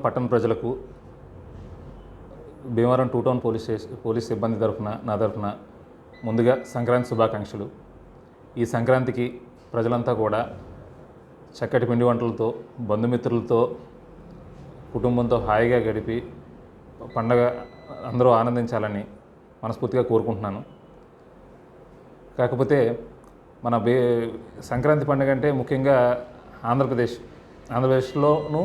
పట్టణ ప్రజలకు Bhimavaram two town police station police సిబ్బంది తరఫున నా తరఫున ముందుగా సంక్రాంతి శుభాకాంక్షలు. ఈ సంక్రాంతికి ప్రజలంతా కూడా చక్కటి పిండి వంటలతో బంధుమిత్రులతో కుటుంబంతో హాయిగా గడిపి పండగ అందరూ ఆనందించాలని మనస్ఫూర్తిగా కోరుకుంటున్నాను. కాకపోతే మన బే సంక్రాంతి పండుగ అంటే ముఖ్యంగా ఆంధ్రప్రదేశ్ ఆంధ్రప్రదేశ్లోనూ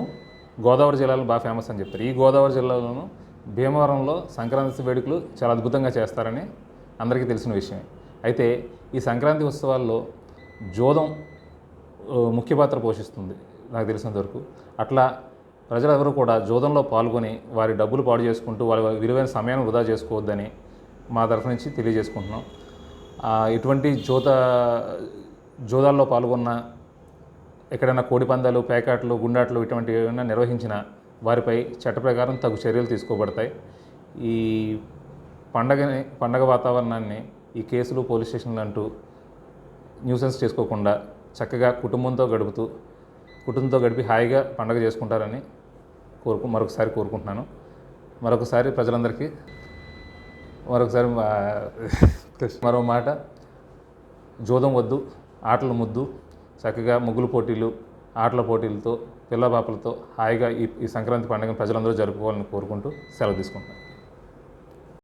గోదావరి జిల్లాలో బాగా ఫేమస్ అని చెప్తారు. ఈ గోదావరి జిల్లాలోనూ భీమవరంలో సంక్రాంతి వేడుకలు చాలా అద్భుతంగా చేస్తారని అందరికీ తెలిసిన విషయమే. అయితే ఈ సంక్రాంతి ఉత్సవాల్లో జోదం ముఖ్య పాత్ర పోషిస్తుంది నాకు తెలిసినంత వరకు. అట్లా ప్రజలెవరూ కూడా జోదంలో పాల్గొని వారి డబ్బులు పాడు చేసుకుంటూ వారి విలువైన సమయాన్ని వృధా చేసుకోవద్దని మా తరఫు నుంచి తెలియజేసుకుంటున్నాం. ఇటువంటి జోత జోదాల్లో పాల్గొన్న ఎక్కడైనా కోడి పందాలు పేకాట్లు గుండాట్లు ఇటువంటి ఏమైనా నిర్వహించిన వారిపై చట్ట ప్రకారం తగు చర్యలు తీసుకోబడతాయి. ఈ పండగని పండగ వాతావరణాన్ని ఈ కేసులు పోలీస్ స్టేషన్లు అంటూ న్యూసెన్స్ చేసుకోకుండా చక్కగా కుటుంబంతో గడుపుతూ కుటుంబంతో గడిపి హాయిగా పండగ చేసుకుంటారని కోరుకు మరొకసారి కోరుకుంటున్నాను. మరొకసారి ప్రజలందరికీ మరొకసారి మరో మాట. జోదం వద్దు ఆటలు ముద్దు. చక్కగా ముగ్గులు పోటీలు ఆటల పోటీలతో పిల్లబాపలతో హాయిగా ఈ ఈ సంక్రాంతి పండుగను ప్రజలందరూ జరుపుకోవాలని కోరుకుంటూ సెలవు తీసుకుంటున్నాను.